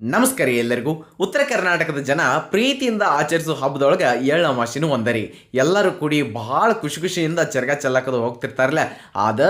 ನಮಸ್ಕಾರ ಎಲ್ಲರಿಗೂ. ಉತ್ತರ ಕರ್ನಾಟಕದ ಜನ ಪ್ರೀತಿಯಿಂದ ಆಚರಿಸೋ ಹಬ್ಬದೊಳಗೆ ಎಳ್ಳಮಾಸಿನೂ ಒಂದರಿ ಎಲ್ಲರೂ ಕೂಡಿ ಭಾಳ ಖುಷಿ ಖುಷಿಯಿಂದ ಚರ್ಗ ಚೆಲ್ಲಾಕದು ಹೋಗ್ತಿರ್ತಾರಲ್ಲ ಅದ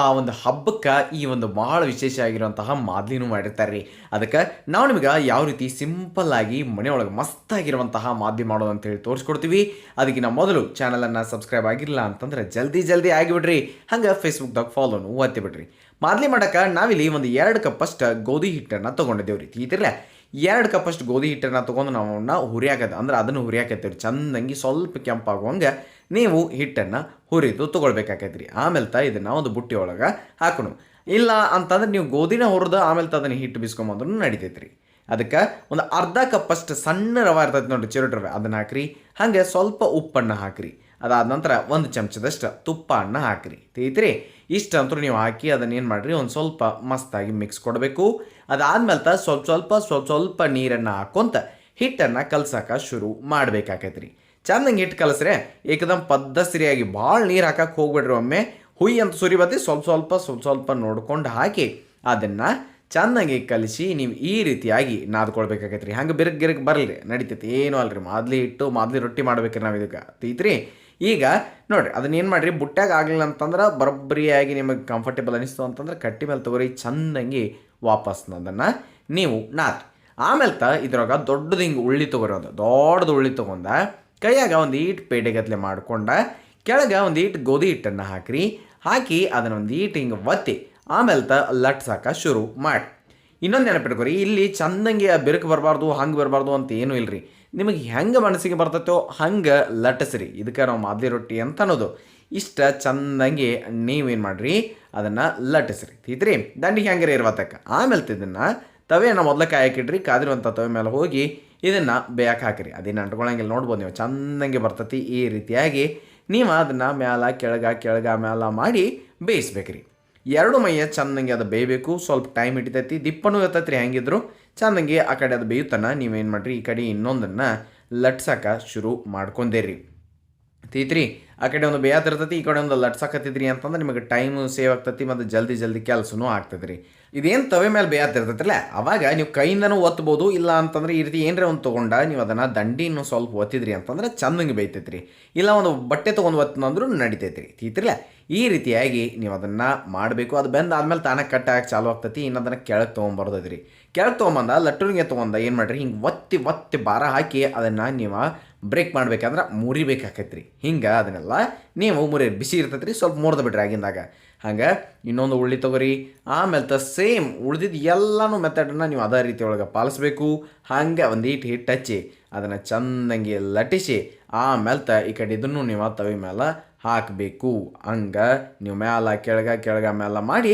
ಆ ಒಂದು ಹಬ್ಬಕ್ಕೆ ಈ ಒಂದು ಭಾಳ ವಿಶೇಷ ಆಗಿರುವಂತಹ ಮಾದಲಿನೂ ಮಾಡಿರ್ತಾರೆ ರೀ. ಅದಕ್ಕೆ ನಾವು ನಿಮ್ಗೆ ಯಾವ ರೀತಿ ಸಿಂಪಲ್ ಆಗಿ ಮನೆಯೊಳಗೆ ಮಸ್ತಾಗಿರುವಂತಹ ಮಾದಲಿ ಮಾಡೋದು ಅಂತ ಹೇಳಿ ತೋರಿಸ್ಕೊಡ್ತೀವಿ. ಅದಕ್ಕಿಂತ ಮೊದಲು ಚಾನಲನ್ನು ಸಬ್ಸ್ಕ್ರೈಬ್ ಆಗಿಲ್ಲ ಅಂತಂದ್ರೆ ಜಲ್ದಿ ಜಲ್ದಿ ಆಗಿಬಿಡ್ರಿ. ಹಂಗೆ ಫೇಸ್ಬುಕ್ದಾಗ ಫಾಲೋನು ಒತ್ತಿ ಬಿಡ್ರಿ. ಮಾದ್ಲಿ ಮಾಡಕ್ಕೆ ನಾವಿಲ್ಲಿ ಒಂದು ಎರಡು ಕಪ್ಪಷ್ಟು ಗೋಧಿ ಹಿಟ್ಟನ್ನು ತೊಗೊಂಡಿದ್ದೇವೆ ರೀ. ತೀತಿರ್ಲೆ ಎರಡು ಕಪ್ಪಷ್ಟು ಗೋಧಿ ಹಿಟ್ಟನ್ನು ತೊಗೊಂಡು ನಾವು ಅವನ್ನ ಹುರಿಯಾಕದ, ಅಂದ್ರೆ ಅದನ್ನು ಹುರಿಯಾಕತ್ತೀವಿ ಚಂದಂಗಿ ಸ್ವಲ್ಪ ಕೆಂಪಾಗುವಂಗೆ ನೀವು ಹಿಟ್ಟನ್ನು ಹುರಿದು ತೊಗೊಳ್ಬೇಕಾಕೈತೆ ರೀ. ಆಮೇಲೆ ತ ಇದನ್ನು ಒಂದು ಬುಟ್ಟಿ ಒಳಗೆ ಹಾಕೋಣ ಇಲ್ಲ ಅಂತಂದ್ರೆ ನೀವು ಗೋಧಿನ ಹುರಿದು ಆಮೇಲೆ ತ ಅದನ್ನು ಹಿಟ್ಟು ಬಿಸ್ಕೊಂಬಂದ್ರೂ ನಡಿತೈತೆ ರೀ. ಅದಕ್ಕೆ ಒಂದು ಅರ್ಧ ಕಪ್ಪಷ್ಟು ಸಣ್ಣ ರವೆ ಇರ್ತೈತೆ ನೋಡಿರಿ ಚಿರೋಟಿ ಅದನ್ನು ಹಾಕ್ರಿ. ಹಾಗೆ ಸ್ವಲ್ಪ ಉಪ್ಪನ್ನು ಹಾಕ್ರಿ. ಅದಾದ ನಂತರ ಒಂದು ಚಮಚದಷ್ಟು ತುಪ್ಪ ಅನ್ನ ಹಾಕಿರಿ. ತೆಗಿತೀರಿ ಇಷ್ಟು ಇಷ್ಟಂತೂ ನೀವು ಹಾಕಿ ಅದನ್ನ ಏನು ಮಾಡಿರಿ, ಒಂದು ಸ್ವಲ್ಪ ಮಸ್ತಾಗಿ ಮಿಕ್ಸ್ ಕೊಡಬೇಕು. ಅದಾದ್ಮೇಲೆ ತ ಸ್ವಲ್ಪ ಸ್ವಲ್ಪ ಸ್ವಲ್ಪ ಸ್ವಲ್ಪ ನೀರನ್ನು ಹಾಕೊಂತ ಹಿಟ್ಟನ್ನು ಕಲ್ಸಕ್ಕೆ ಶುರು ಮಾಡ್ಬೇಕಾಕೈತ್ರಿ. ಚಂದಂಗೆ ಹಿಟ್ಟು ಕಲಸ್ರೆ ಏಕದಮ್ ಪದ್ಧತಿಯಾಗಿ ಭಾಳ ನೀರು ಹಾಕಕ್ಕೆ ಹೋಗ್ಬೇಡ್ರಿ ಒಮ್ಮೆ. ಹುಯ್ ಅಂತ ಸುರಿ ಬತ್ತಿ ಸ್ವಲ್ಪ ಸ್ವಲ್ಪ ಸ್ವಲ್ಪ ಸ್ವಲ್ಪ ನೋಡ್ಕೊಂಡು ಹಾಕಿ ಅದನ್ನು ಚೆನ್ನಾಗಿ ಕಲಿಸಿ ನೀವು ಈ ರೀತಿಯಾಗಿ ನಾದ್ಕೊಳ್ಬೇಕಾಗೈತೆ ರೀ ಹಂಗೆ ಬಿರುಗ್ ಗಿರಗ್ ಬರಲಿ ನಡಿತೈತಿ. ಏನೂ ಅಲ್ರಿ, ಮಾದಲಿ ಹಿಟ್ಟು, ಮಾದಲಿ ರೊಟ್ಟಿ ಮಾಡ್ಬೇಕ್ರಿ ನಾವು ಇದಕ್ಕೆ. ತೀತ್ರಿ ಈಗ ನೋಡ್ರಿ, ಅದನ್ನ ಏನು ಮಾಡಿರಿ? ಬುಟ್ಟಾಗ ಆಗಲಿಲ್ಲ ಅಂತಂದ್ರೆ ಬರೋಬ್ಬರಿಯಾಗಿ ನಿಮಗೆ ಕಂಫರ್ಟೇಬಲ್ ಅನಿಸ್ತು ಅಂತಂದ್ರೆ ಕಟ್ಟಿ ಮೇಲೆ ತಗೋರಿ, ಚಂದಂಗಿ ವಾಪಸ್ ಅದನ್ನು ನೀವು ನಾತ್ ಆಮೇಲೆ ತ ಇದ್ರೊಳಗೆ ದೊಡ್ಡದು ಹಿಂಗೆ ಉಳ್ಳಿ ತೊಗೊರೋದು ದೊಡ್ಡದು ಉಳ್ಳಿ ತೊಗೊಂಡ ಕೈಯಾಗ ಒಂದು ಈಟ್ ಪೇಟೆಗತ್ಲೆ ಮಾಡ್ಕೊಂಡ ಕೆಳಗೆ ಒಂದು ಈಟ್ ಗೋಧಿ ಹಿಟ್ಟನ್ನು ಹಾಕ್ರಿ, ಹಾಕಿ ಅದನ್ನ ಒಂದು ಈಟ್ ಹಿಂಗೆ ಒತ್ತಿ, ಆಮೇಲೆ ತ ಲಟ್ಸಾಕ ಶುರು ಮಾಡಿ ಇನ್ನೊಂದು ನೆನಪಿಟ್ಕೋರಿ, ಇಲ್ಲಿ ಚಂದಂಗೆ ಬಿರುಕು ಬರಬಾರ್ದು, ಹಂಗೆ ಬರಬಾರ್ದು ಅಂತ ಏನೂ ಇಲ್ಲರಿ ನಿಮಗೆ ಹೆಂಗೆ ಮನಸ್ಸಿಗೆ ಬರ್ತೈತೋ ಹಂಗೆ ಲಟ್ಟಿಸ್ರಿ. ಇದಕ್ಕೆ ನಾವು ಮಾದಲಿ ರೊಟ್ಟಿ ಅಂತ ಅನ್ನೋದು. ಇಷ್ಟ ಚಂದಂಗೆ ನೀವೇನು ಮಾಡಿರಿ, ಅದನ್ನು ಲಟ್ಟಿಸ್ರಿ. ತೀತ್ರಿ? ದಂಡಿಗೆ ಹೆಂಗೆ ಇರ್ವತ್ತಕ್ಕ. ಆಮೇಲೆ ಇದನ್ನು ತವೆಯನ್ನು ಮೊದಲ ಕಾಯಕ್ಕಿಡ್ರಿ ಕಾದಿರುವಂಥ ತವೆ ಮೇಲೆ ಹೋಗಿ ಇದನ್ನು ಬೇಯಕ್ಕೆ ಹಾಕಿರಿ. ಅದೇನು ಅಂಟ್ಕೊಳಂಗಿಲ್ಲ ನೋಡ್ಬೋದು ನೀವು. ಚಂದಂಗೆ ಬರ್ತತಿ ಈ ರೀತಿಯಾಗಿ. ನೀವು ಅದನ್ನು ಮ್ಯಾಲ ಕೆಳಗ ಕೆಳಗ ಮ್ಯಾಲ ಮಾಡಿ ಬೇಯಿಸ್ಬೇಕ್ರಿ. ಎರಡು ಮೈಯ ಚಂದಂಗೆ ಅದು ಬೇಯಬೇಕು. ಸ್ವಲ್ಪ ಟೈಮ್ ಹಿಡಿತೈತಿ. ದಿಪ್ಪನೂ ಇರ್ತೈತಿ ರೀ ಹೆಂಗಿದ್ರು ಚಂದಂಗೆ ಆ ಕಡೆ ಅದು ಬೇಯುತ್ತಾನ ನೀವೇನು ಮಾಡಿರಿ? ಈ ಕಡೆ ಇನ್ನೊಂದನ್ನು ಲಟ್ಸಕ್ಕೆ ಶುರು ಮಾಡ್ಕೊಂಡೇರಿ. ತೀತ್ರಿ, ಆ ಕಡೆ ಒಂದು ಬೇಯತ್ತಿರ್ತೈತಿ ಈ ಕಡೆ ಒಂದು ಲಟ್ಸಕತ್ತಿದ್ರಿ ಅಂತಂದ್ರೆ ನಿಮಗೆ ಟೈಮ್ ಸೇವ್ ಆಗ್ತೈತಿ ಮತ್ತು ಜಲ್ದಿ ಜಲ್ದಿ ಕೆಲಸನೂ ಆಗ್ತದ್ರಿ ರೀ ಇದೇನು ತವೆ ಮೇಲೆ ಬೇಯತ್ತಿರ್ತೈತಲ್ಲ ಅವಾಗ ನೀವು ಕೈಯಿಂದನೂ ಒತ್ತಬೋದು ಇಲ್ಲ ಅಂತಂದ್ರೆ ಈ ರೀತಿ ಏನರ ಒಂದು ತೊಗೊಂಡ ನೀವು ಅದನ್ನು ದಂಡಿನೂ ಸ್ವಲ್ಪ ಒತ್ತಿದ್ರಿ ಅಂತಂದ್ರೆ ಚಂದಂಗೆ ಬೈತೈತ್ರಿ ಇಲ್ಲ ಒಂದು ಬಟ್ಟೆ ತೊಗೊಂಡು ಒತ್ತಂದ್ರೂ ನಡಿತೈತೆ ರೀ ತೀತಿರ್ಲ ಈ ರೀತಿಯಾಗಿ ನೀವು ಅದನ್ನು ಮಾಡಬೇಕು. ಅದು ಬೆಂದ ಆದಮೇಲೆ ತಾನೇ ಕಟ್ ಆಗಕ್ಕೆ ಚಾಲು ಆಗ್ತೈತಿ ಇನ್ನು ಅದನ್ನು ಕೆಳಗೆ ತೊಗೊಂಬರ್ದೈತ್ರಿ. ಕೆಳಗೆ ತೊಗೊಂಬಂದ ಲಟ್ಟುರಿಗೆ ತೊಗೊಂಡ ಏನು ಮಾಡಿರಿ? ಹಿಂಗೆ ಒತ್ತಿ ಒತ್ತಿ ಭಾರ ಹಾಕಿ ಅದನ್ನು ನೀವು ಬ್ರೇಕ್ ಮಾಡ್ಬೇಕಂದ್ರೆ ಮುರಿಬೇಕಾಕೈತ್ರಿ. ಹಿಂಗೆ ಅದನ್ನೆಲ್ಲ ನೀವು ಮುರಿ, ಬಿಸಿ ಇರ್ತೈತ್ರಿ, ಸ್ವಲ್ಪ ಮುರಿದು ಬಿಡ್ರಿ ಆಗಿಂದಾಗ. ಹಂಗೆ? ಇನ್ನೊಂದು ಉಳ್ಳಿ ತೊಗೊರಿ. ಆಮೇಲೆ ತ ಸೇಮ್ ಉಳ್ದಿದ್ದು ಎಲ್ಲನೂ ಮೆಥಡನ್ನು ನೀವು ಅದೇ ರೀತಿ ಒಳಗೆ ಪಾಲಿಸ್ಬೇಕು. ಹಾಗೆ ಒಂದು ಹಿಟ್ಟು ಹಿಟ್ಟು ಹಚ್ಚಿ, ಅದನ್ನು ಚಂದಂಗೆ ಲಟಿಸಿ ಆಮೇಲೆ ತ ಈ ಕಡೆ ಇದನ್ನು ನೀವು ತವಿ ಮೇಲೆ ಹಾಕಬೇಕು. ಹಂಗೆ ನೀವು ಮ್ಯಾಲ ಕೆಳಗ ಕೆಳಗ ಮೇಲೆ ಮಾಡಿ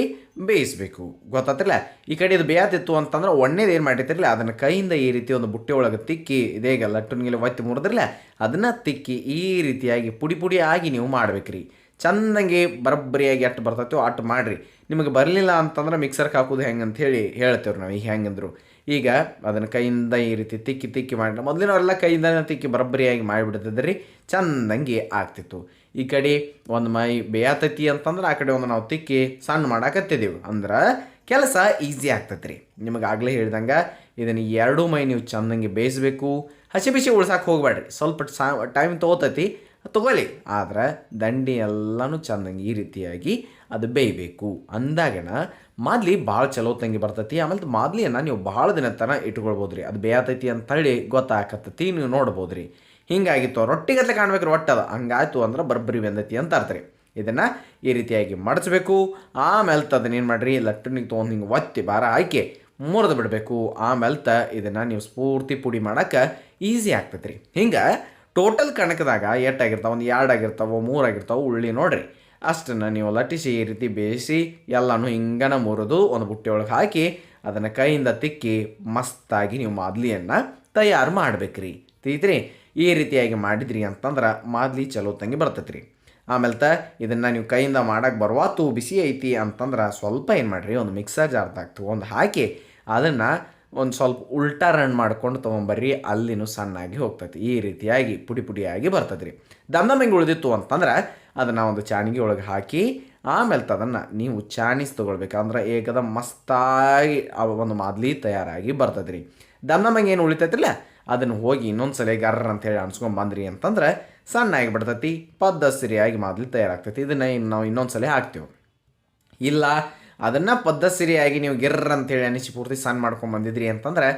ಬೇಯಿಸ್ಬೇಕು. ಗೊತ್ತಾತಿರಲ್ಲ ಈ ಕಡೆ ಇದು ಬೇಯತ್ತಿತ್ತು ಅಂತಂದ್ರೆ ಒಣ್ಣೇದು ಏನು ಮಾಡಿರ್ತಿರಲಿಲ್ಲ ಅದನ್ನು ಕೈಯಿಂದ ಈ ರೀತಿ ಒಂದು ಬುಟ್ಟೆ ಒಳಗೆ ತಿಕ್ಕಿ, ಇದೇಗ ಲಟ್ಟುನಿಗೆ ಒತ್ತಿ ಮುರಿದ್ರಲ್ಲ, ಅದನ್ನು ತಿಕ್ಕಿ ಈ ರೀತಿಯಾಗಿ ಪುಡಿ ಪುಡಿ ಆಗಿ ನೀವು ಮಾಡ್ಬೇಕ್ರಿ. ಚಂದಂಗೆ ಬರಬ್ಬರಿಯಾಗಿ ಅಟ್ಟು ಬರ್ತೈತೋ ಅಟ್ಟು ಮಾಡಿರಿ. ನಿಮಗೆ ಬರಲಿಲ್ಲ ಅಂತಂದ್ರೆ ಮಿಕ್ಸರ್ಗೆ ಹಾಕೋದು ಹೆಂಗೆ ಅಂತ ಹೇಳಿ ಹೇಳ್ತೇವೆ ನಾವು, ಈಗ ಹೆಂಗಂದ್ರು. ಈಗ ಅದನ್ನು ಕೈಯಿಂದ ಈ ರೀತಿ ತಿಕ್ಕಿ ತಿಕ್ಕಿ ಮಾಡಿ, ಮೊದಲಿನವರೆಲ್ಲ ಕೈಯಿಂದ ತಿಕ್ಕಿ ಬರಬ್ಬರಿಯಾಗಿ ಮಾಡಿಬಿಡ್ತಿದ್ರಿ ಚಂದಂಗೆ ಆಗ್ತಿತ್ತು. ಈ ಕಡೆ ಒಂದು ಮೈ ಬೇಯತೈತಿ ಅಂತಂದ್ರೆ ಆ ಕಡೆ ಒಂದು ನಾವು ತಿಕ್ಕಿ ಸಣ್ಣ ಮಾಡಾಕತ್ತಿದ್ದೀವಿ ಅಂದ್ರೆ ಕೆಲಸ ಈಸಿ ಆಗ್ತೈತೆ ರೀ ನಿಮಗೆ ಆಗಲೇ ಹೇಳ್ದಂಗೆ ಇದನ್ನು ಎರಡೂ ಮೈ ನೀವು ಚಂದಂಗೆ ಬೇಯಿಸ್ಬೇಕು. ಹಸಿ ಬಿಸಿ ಉಳ್ಸಕ್ಕೆ ಹೋಗ್ಬೇಡ್ರಿ. ಸ್ವಲ್ಪ ಟೈಮ್ ತೊಗೋತೈತಿ. ತಗೊಳ್ಳಿ. ಆದ್ರೆ ದಂಡಿ ಎಲ್ಲನೂ ಚೆಂದಂಗೆ ಈ ರೀತಿಯಾಗಿ ಅದು ಬೇಯಬೇಕು. ಅಂದಾಗಣ ಮಾದ್ಲಿ ಭಾಳ ಚಲೋ ತಂಗಿ ಬರ್ತೈತಿ. ಆಮೇಲೆ ಮಾದ್ಲಿಯನ್ನು ನೀವು ಭಾಳ ದಿನ ತನ ಇಟ್ಕೊಳ್ಬೋದು ರೀ ಅದು ಬೇಯತೈತಿ ಅಂತೇಳಿ ಗೊತ್ತಾಕತ್ತೈತಿ ನೀವು ನೋಡ್ಬೋದು ರೀ ಹಿಂಗಾಗಿತ್ತು ರೊಟ್ಟಿಗತ್ಲೆ ಕಾಣ್ಬೇಕು ರೊಟ್ಟದ ಹಂಗಾಯ್ತು ಅಂದ್ರೆ ಬರ್ಬರಿ ಬೆಂದೈತಿ ಅಂತ ಅರ್ಥ ರೀ. ಇದನ್ನು ಈ ರೀತಿಯಾಗಿ ಮಡಚಬೇಕು ಆಮೇಲೆ ಅದನ್ನ ಏನು ಮಾಡಿರಿ? ಲಟ್ಟನಿಗೆ ತೊಗೊಂಡು ಹಿಂಗೆ ಒತ್ತಿ ಭಾರ ಹಾಕಿ ಮುರಿದು ಬಿಡಬೇಕು. ಆಮೇಲೆ ತ ಇದನ್ನು ನೀವು ಸ್ಫೂರ್ತಿ ಪುಡಿ ಮಾಡೋಕ್ಕೆ ಈಸಿ ಆಗ್ತೈತೆ ರೀ ಹಿಂಗೆ ಟೋಟಲ್ ಕಣಕದಾಗ ಎಷ್ಟಾಗಿರ್ತಾವೆ ಒಂದು ಎರಡು ಆಗಿರ್ತಾವೆ ಮೂರು ಆಗಿರ್ತಾವೆ ಉಳ್ಳಿ ನೋಡಿರಿ. ಅಷ್ಟನ್ನು ನೀವು ಲಟ್ಟಿಸಿ ಈ ರೀತಿ ಬೇಯಿಸಿ ಎಲ್ಲನೂ ಹಿಂಗನ ಮುರಿದು ಒಂದು ಬುಟ್ಟಿಯೊಳಗೆ ಹಾಕಿ ಅದನ್ನು ಕೈಯಿಂದ ತಿಕ್ಕಿ ಮಸ್ತಾಗಿ ನೀವು ಮಾದಲಿಯನ್ನು ತಯಾರು ಮಾಡ್ಬೇಕ್ರಿ. ತಿಳಿತ್ರಿ? ಈ ರೀತಿಯಾಗಿ ಮಾಡಿದ್ರಿ ಅಂತಂದ್ರೆ ಮಾದಲಿ ಚಲೋ ತಂಗಿ ಬರ್ತೈತೆ ರೀ ಆಮೇಲೆ ತ ಇದನ್ನು ನೀವು ಕೈಯಿಂದ ಮಾಡಕ್ಕೆ ಬರುವಾತು ಬಿಸಿ ಐತಿ ಅಂತಂದ್ರೆ ಸ್ವಲ್ಪ ಏನು ಮಾಡಿರಿ, ಒಂದು ಮಿಕ್ಸರ್ ಜಾರ್ದಾಗ ತೊಗೊಂಡು ಹಾಕಿ ಅದನ್ನು ಒಂದು ಸ್ವಲ್ಪ ಉಲ್ಟಾ ರನ್ ಮಾಡ್ಕೊಂಡು ತೊಗೊಂಬರ್ರಿ, ಅಲ್ಲಿನೂ ಸಣ್ಣಾಗಿ ಹೋಗ್ತೈತಿ. ಈ ರೀತಿಯಾಗಿ ಪುಡಿ ಪುಡಿಯಾಗಿ ಬರ್ತದ್ರಿ. ರೀ ದಮ್ ದಮ್ ಹಿಂಗೆ ಉಳಿದಿತ್ತು ಅಂತಂದ್ರೆ, ಅದನ್ನು ಒಂದು ಚಾಣಿಗೆ ಒಳಗೆ ಹಾಕಿ, ಆಮೇಲೆ ಅದನ್ನು ನೀವು ಚಾಣಿಸ್ ತೊಗೊಳ್ಬೇಕಂದ್ರೆ ಏಕದ ಮಸ್ತಾಗಿ ಒಂದು ಮಾದಲಿ ತಯಾರಾಗಿ ಬರ್ತದೆ ರೀ ದಮ್ ನಮಗೆ ಏನು ಉಳಿತೈತಿಲ್ಲ ಅದನ್ನು ಹೋಗಿ ಇನ್ನೊಂದು ಸಲ ಗರ್ರ ಅಂತೇಳಿ ಅನ್ಸ್ಕೊಂಡ್ ಬಂದ್ರಿ ಅಂತಂದ್ರೆ ಸಣ್ಣ ಆಗಿಬಿಡ್ತೈತಿ ಪದ್ದ ಸಿರಿಯಾಗಿ ಮಾದಲಿ ತಯಾರಾಗ್ತೈತಿ. ಇದನ್ನು ನಾವು ಇನ್ನೊಂದು ಸಲ ಹಾಕ್ತೀವಿ. ಇಲ್ಲ ಅದನ್ನು ಪದ್ಧಸಿರಿಯಾಗಿ ನೀವು ಗಿರ್ರ ಅಂತೇಳಿ ಅನಿಸಿ ಪೂರ್ತಿ ಸಣ್ಣ ಮಾಡ್ಕೊಂಡು ಬಂದಿದ್ರಿ ಅಂತಂದ್ರೆ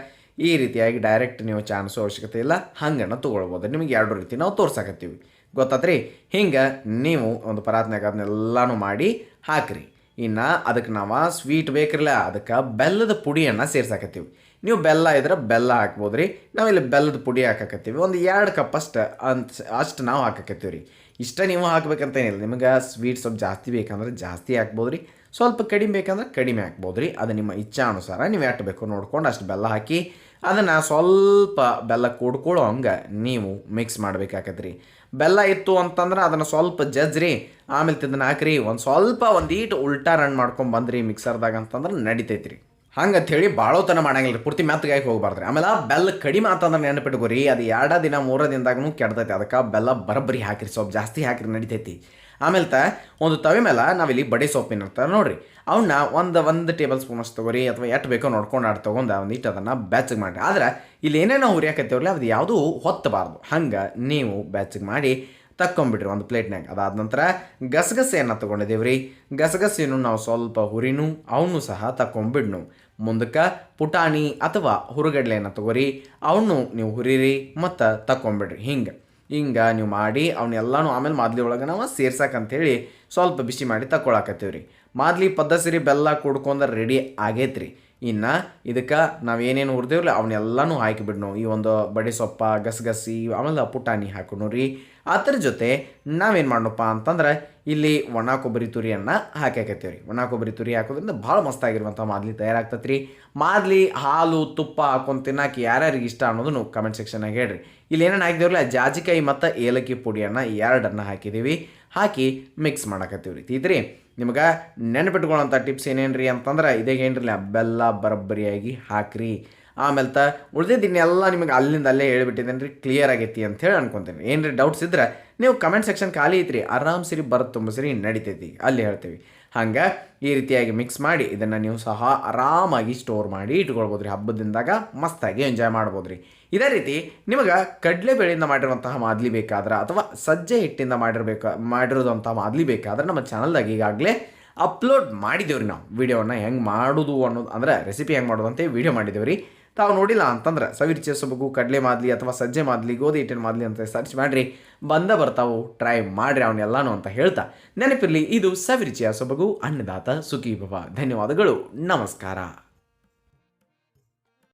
ಈ ರೀತಿಯಾಗಿ ಡೈರೆಕ್ಟ್ ನೀವು ಚಾನ್ಸು ಅವಶ್ಯಕತೆ ಇಲ್ಲ. ಹಂಗನ್ನು ತೊಗೊಳ್ಬೋದು. ನಿಮಗೆ ಎರಡು ರೀತಿ ನಾವು ತೋರ್ಸಾಕತ್ತೀವಿ. ಗೊತ್ತಾತ್ರಿ? ಹಿಂಗೆ ನೀವು ಒಂದು ಪರಾತ್ನಾಗ ಅದನ್ನೆಲ್ಲನೂ ಮಾಡಿ ಹಾಕ್ರಿ. ಇನ್ನು ಅದಕ್ಕೆ ನಾವು ಸ್ವೀಟ್ ಬೇಕಿರಲ್ಲ ಅದಕ್ಕೆ ಬೆಲ್ಲದ ಪುಡಿಯನ್ನು ಸೇರ್ಸಾಕತ್ತೀವಿ. ನೀವು ಬೆಲ್ಲ ಇದ್ರೆ ಬೆಲ್ಲ ಹಾಕ್ಬೋದು ರೀ ನಾವಿಲ್ಲಿ ಬೆಲ್ಲದ ಪುಡಿ ಹಾಕಕತ್ತೀವಿ. ಒಂದು ಎರಡು ಕಪ್ ಅಷ್ಟು ಅಂತ, ಅಷ್ಟು ನಾವು ಹಾಕಕತ್ತೀವಿ ರೀ ಇಷ್ಟ ನೀವು ಹಾಕ್ಬೇಕಂತ ಏನಿಲ್ಲ ನಿಮಗೆ ಸ್ವೀಟ್ ಸ್ವಲ್ಪ ಜಾಸ್ತಿ ಬೇಕಂದ್ರೆ ಜಾಸ್ತಿ ಹಾಕ್ಬೋದು ರೀ ಸ್ವಲ್ಪ ಕಡಿಮೆ ಬೇಕಂದ್ರೆ ಕಡಿಮೆ ಹಾಕ್ಬೋದು ರೀ. ಅದು ನಿಮ್ಮ ಇಚ್ಛಾನುಸಾರ ನೀವು ಎಷ್ಟು ಬೇಕು ನೋಡ್ಕೊಂಡು ಅಷ್ಟು ಬೆಲ್ಲ ಹಾಕಿ ಅದನ್ನು ಸ್ವಲ್ಪ ಬೆಲ್ಲ ಕೂಡ್ಕೊಳ್ಳೋ ಹಂಗೆ ನೀವು ಮಿಕ್ಸ್ ಮಾಡ್ಬೇಕಾಕತ್ರಿ. ಬೆಲ್ಲ ಇತ್ತು ಅಂತಂದ್ರೆ ಅದನ್ನು ಸ್ವಲ್ಪ ಜಜ್ರಿ ಆಮೇಲೆ ತಿಂದನ್ನ ಹಾಕ್ರಿ. ಒಂದು ಸ್ವಲ್ಪ ಒಂದು ಈಟು ಉಲ್ಟಾ ರನ್ ಮಾಡ್ಕೊಂಡು ಬಂದ್ರಿ ಮಿಕ್ಸರ್ದಾಗ ಅಂತಂದ್ರೆ ನಡಿತೈತಿ ರೀ. ಹಂಗಂತ ಹೇಳಿ ಭಾಳೋತನ ಮಾಡಂಗಿಲ್ಲ ರೀ ಪೂರ್ತಿ ಮೆತ್ತಗಾಗಿ ಹೋಗ್ಬಾರ್ದ್ರಿ. ಆಮೇಲೆ ಬೆಲ್ಲ ಕಡಿಮೆ ಅಂತಂದ್ರೆ ನೆನಪಿಟ್ಕೋರಿ. ಅದು ಎರಡ ದಿನ ಮೂರ ದಿನದಾಗೂ ಕೆಡ್ತೈತಿ. ಅದಕ್ಕೆ ಬೆಲ್ಲ ಬರಬ್ಬರಿ ಹಾಕಿರಿ. ಸ್ವಲ್ಪ ಜಾಸ್ತಿ ಹಾಕಿರಿ. ನಡಿತೈತಿ. ಆಮೇಲೆ ತ, ಒಂದು ತವೆ ಮೇಲೆ ನಾವಿಲ್ಲಿ ಬಡೆ ಸೊಪ್ಪಿನ ಇರ್ತಾರೆ ನೋಡ್ರಿ. ಅವನ್ನ ಒಂದು ಒಂದು ಟೇಬಲ್ ಸ್ಪೂನ್ ಅಷ್ಟು ತಗೋರಿ, ಅಥವಾ ಎಷ್ಟು ಬೇಕೋ ನೋಡ್ಕೊಂಡು ಆಡ್ ತೊಗೊಂಡು ಇಟ್ಟು ಅದನ್ನು ಬ್ಯಾಚಿಗೆ ಮಾಡಿ ಆದ್ರೆ ಇಲ್ಲಿ ಏನೇನೋ ಹುರಿಯಾಕತ್ತೇವ್ರಲ್ಲ, ಅದು ಯಾವುದೂ ಹೊತ್ತಬಾರ್ದು ಹಂಗೆ ನೀವು ಬ್ಯಾಚಿಗೆ ಮಾಡಿ ತಕ್ಕೊಂಬಿಡ್ರಿ ಒಂದು ಪ್ಲೇಟ್ನಾಗ ಅದಾದ ನಂತರ ಗಸಗಸೆಯನ್ನು ತೊಗೊಂಡಿದ್ದೀವಿ ರೀ ಗಸಗಸೆಯನ್ನು ನಾವು ಸ್ವಲ್ಪ ಹುರಿನೂ, ಅವನು ಸಹ ತಕ್ಕೊಂಬಿಡ್ನು. ಮುಂದಕ್ಕೆ ಪುಟಾಣಿ ಅಥವಾ ಹುರುಗಡ್ಲೆಯನ್ನು ತಗೋರಿ. ಅವನು ನೀವು ಹುರಿರಿ ಮತ್ತು ತಕ್ಕೊಂಬಿಡ್ರಿ. ಹಿಂಗೆ. ಹಿಂಗೆ ನೀವು ಮಾಡಿ ಅವನ್ನೆಲ್ಲನೂ ಆಮೇಲೆ ಮಾದ್ಲಿ ಒಳಗೆ ನಾವು ಸೇರ್ಸಕ್ಕಂಥೇಳಿ ಸ್ವಲ್ಪ ಬಿಸಿ ಮಾಡಿ ತಗೊಳಕತ್ತೀವಿ ರೀ ಮಾದ್ಲಿ ಪದ್ದಸಿರಿ ಬೆಲ್ಲ ಕುಡ್ಕೊಂಡ್ರೆ ರೆಡಿ ಆಗೈತ್ರಿ. ಇನ್ನು ಇದಕ್ಕೆ ನಾವು ಏನೇನು ಹುರಿದೇವ್ರಲ್ಲ ಅವನ್ನೆಲ್ಲನೂ ಹಾಕಿಬಿಡ್ನು ಈ ಒಂದು ಬಡಿಸೊಪ್ಪ ಗಸಗಸಿ ಆಮೇಲೆ ಪುಟಾಣಿ ಹಾಕೋಣ ರೀ. ಅದ್ರ ಜೊತೆ ನಾವೇನು ಮಾಡೋಣಪ್ಪ ಅಂತಂದ್ರೆ ಇಲ್ಲಿ ಒಣ ಕೊಬ್ಬರಿ ತುರಿಯನ್ನು ಹಾಕಾಕತ್ತೀವಿ ರೀ ಒಣ ಕೊಬ್ಬರಿ ತುರಿ ಹಾಕೋದ್ರಿಂದ ಭಾಳ ಮಸ್ತಾಗಿರುವಂಥ ಮಾದಲಿ ತಯಾರಾಗ್ತೈತೆ ರೀ ಮಾದಲಿ ಹಾಲು, ತುಪ್ಪ ಹಾಕೊಂಡು ತಿನ್ನಕ್ಕೆ ಯಾರ್ಯಾರಿಗೆ ಇಷ್ಟ ಅನ್ನೋದನ್ನು ಕಮೆಂಟ್ ಸೆಕ್ಷನ್ನಾಗ ಹೇಳ್ರಿ. ಇಲ್ಲಿ ಏನೇನು ಹಾಕಿದೇವ್ರಲ್ಲ, ಜಾಜಿಕಾಯಿ ಮತ್ತು ಏಲಕ್ಕಿ ಪುಡಿಯನ್ನು ಎರಡನ್ನು ಹಾಕಿದ್ದೀವಿ ಹಾಕಿ ಮಿಕ್ಸ್ ಮಾಡಕತ್ತೀವಿ ರೀ ಇದ್ರಿ ನಿಮ್ಗೆ ನೆನಪಿಟ್ಕೊಳ್ಳೋಂಥ ಟಿಪ್ಸ್ ಏನೇನು ರೀ ಅಂತಂದ್ರೆ ಇದೇಗೇನ್ರಲ್ಲ ಬೆಲ್ಲ ಬರಬ್ಬರಿಯಾಗಿ ಹಾಕ್ರಿ. ಆಮೇಲೆ ತ ಉಳಿದಿದ್ದನ್ನೆಲ್ಲ ನಿಮಗೆ ಅಲ್ಲಿಂದ ಅಲ್ಲೇ ಹೇಳ್ಬಿಟ್ಟಿದ್ದೇನೆ ರೀ ಕ್ಲಿಯರ್ ಆಗೈತಿ ಅಂತ ಹೇಳಿ ಅನ್ಕೊತೀನಿ. ಏನು ರೀ ಡೌಟ್ಸ್ ಇದ್ರೆ ನೀವು ಕಮೆಂಟ್ ಸೆಕ್ಷನ್ ಖಾಲಿ ಐತ್ರಿ ಆರಾಮ್ ಸಿರಿ, ಬರೋದು ತುಂಬ ಸರಿ, ನಡಿತೈತಿ, ಅಲ್ಲಿ ಹೇಳ್ತೀವಿ. ಹಂಗೆ ಈ ರೀತಿಯಾಗಿ ಮಿಕ್ಸ್ ಮಾಡಿ ಇದನ್ನು ನೀವು ಸಹ ಆರಾಮಾಗಿ ಸ್ಟೋರ್ ಮಾಡಿ ಇಟ್ಕೊಳ್ಬೋದು ರೀ ಹಬ್ಬದಿಂದಾಗ ಮಸ್ತಾಗಿ ಎಂಜಾಯ್ ಮಾಡ್ಬೋದು ರೀ ಇದೇ ರೀತಿ ನಿಮಗೆ ಕಡಲೆಬೇಳೆಯಿಂದ ಮಾಡಿರುವಂತಹ ಮಾದಲಿ ಬೇಕಾದ್ರೆ ಅಥವಾ ಸಜ್ಜೆ ಹಿಟ್ಟಿಂದ ಮಾಡಿರಬೇಕು ಮಾಡಿರೋದಂಥ ಮಾದಲಿ ಬೇಕಾದ್ರೆ ನಮ್ಮ ಚಾನಲ್ದಾಗ ಈಗಾಗಲೇ ಅಪ್ಲೋಡ್ ಮಾಡಿದ್ದೇವ್ರಿ ನಾವು. ವೀಡಿಯೋವನ್ನು ಹೆಂಗೆ ಮಾಡೋದು ಅನ್ನೋದು, ಅಂದ್ರೆ ರೆಸಿಪಿ ಹೆಂಗೆ ಮಾಡೋದು ಅಂತ ವಿಡಿಯೋ ಮಾಡಿದ್ದೇವೆ ರೀ ತಾವು ನೋಡಿಲ್ಲ ಅಂತಂದ್ರೆ ಸವಿರ್ ಸೊಬಗು ಕಡಲೆ ಮಾದಲಿ ಅಥವಾ ಸಜ್ಜೆ ಮಾದಲಿ, ಗೋಧಿ ಹಿಟ್ಟಿನ ಮಾದಲಿ ಅಂತ ಸರ್ಚ್ ಮಾಡಿರಿ, ಬಂದ ಬರ್ತಾವು ಟ್ರೈ ಮಾಡಿರಿ ಅವನ್ನೆಲ್ಲಾನು ಅಂತ ಹೇಳ್ತಾ ನೆನಪಿರಲಿ, ಇದು ಸವಿರುಚಿಯ ಸೊಬಗು ಅನ್ನದಾತ ಸುಖಿ ಭವ. ಧನ್ಯವಾದಗಳು, ನಮಸ್ಕಾರ.